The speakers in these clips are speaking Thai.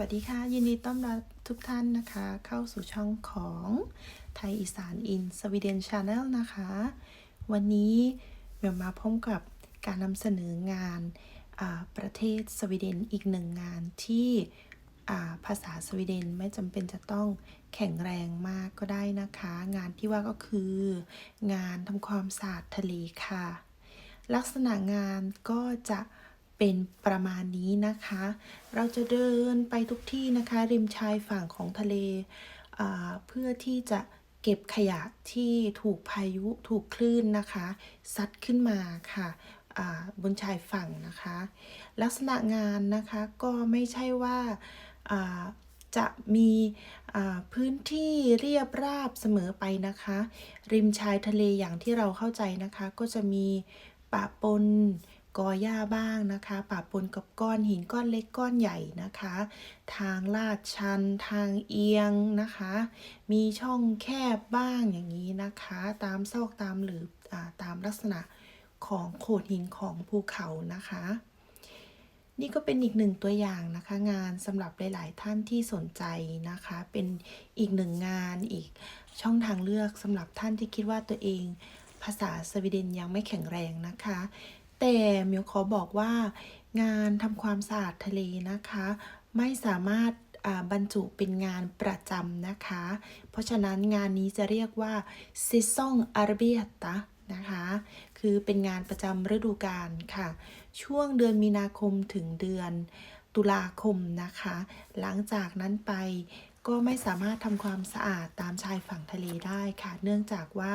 วัสดีค่ะ ยินดีต้อนรับทุกท่านนะคะ เข้าสู่ช่องของไทยอีสานอินสวีเดนชาแนลนะคะ วันนี้เมียวมาพร้อมกับการนำเสนองานประเทศสวีเดนอีกหนึ่งงานที่ภาษาสวีเดนไม่จำเป็นจะต้องแข็งแรงมากก็ได้นะคะ งานที่ว่าก็คือ งานทำความสะอาดทะเลค่ะ ลักษณะงานก็จะ เป็นประมาณนี้นะคะ เราจะเดินไปทุกที่นะคะ ริมชายฝั่งของทะเลอ่าเพื่อที่จะเก็บขยะที่ถูกพายุถูกคลื่นนะคะ ซัดขึ้นมาค่ะอ่าบนชายฝั่งนะคะ ลักษณะงานนะคะก็ไม่ใช่ว่าอ่าจะมีอ่าพื้นที่เรียบราบเสมอไปนะคะ ริมชายทะเลอย่างที่เราเข้าใจนะคะ ก็จะมีป่าปน กอหญ้าบ้างนะคะป่าปนกับก้อนหินก้อนเล็กก้อนใหญ่นะคะ ทางลาดชันทางเอียงนะคะ มีช่องแคบบ้างอย่างนี้นะคะ ตามซอกตามหรืออตามลักษณะของโขดหินของภูเขานะคะ นี่ก็เป็นอีกหนึ่งตัวอย่างนะคะ งานสำหรับหลาย ๆ ท่านที่สนใจนะคะ เป็นอีกหนึ่งงานอีกช่องทางเลือกสำหรับท่านที่คิดว่าตัวเอง ภาษาสวีเดนยังไม่แข็งแรงนะคะ แต่เมียวขอบอกว่างานทำความสะอาดทะเลนะคะ ไม่สามารถบรรจุเป็นงานประจำนะคะ เพราะฉะนั้นงานนี้จะเรียกว่า s e s o n a r b e t a นะคะ คือเป็นงานประจำฤดูกาลค่ะ ช่วงเดือนมีนาคมถึงเดือนตุลาคมนะคะ หลังจากนั้นไปก็ไม่สามารถทำความสะอาดตามชายฝั่งทะเลได้ค่ะ เนื่องจากว่า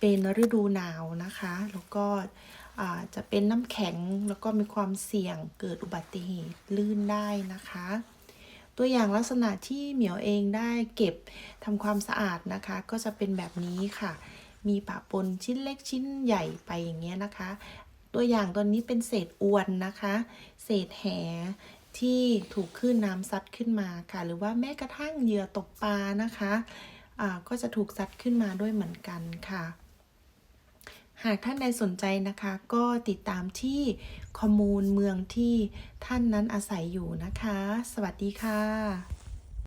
เป็นฤดูหนาวนะคะ แล้วก็ จะเป็นน้ำแข็งแล้วก็มีความเสี่ยงเกิดอุบัติเหตุลื่นได้นะคะ ตัวอย่างลักษณะที่เหมียวเองได้เก็บทำความสะอาดนะคะ ก็จะเป็นแบบนี้ค่ะ มีปะปนชิ้นเล็กชิ้นใหญ่ไปอย่างเงี้ยนะคะ ตัวอย่างตัวนี้เป็นเศษอวนนะคะ เศษแหที่ถูกคลื่นน้ำซัดขึ้นมาค่ะ หรือว่าแม้กระทั่งเหยื่อตกปลานะคะอ่าก็จะถูกซัดขึ้นมาด้วยเหมือนกันค่ะ หากท่านใดสนใจนะคะ ก็ติดตามที่คอมมูนเมืองที่ท่านนั้นอาศัยอยู่นะคะ สวัสดีค่ะ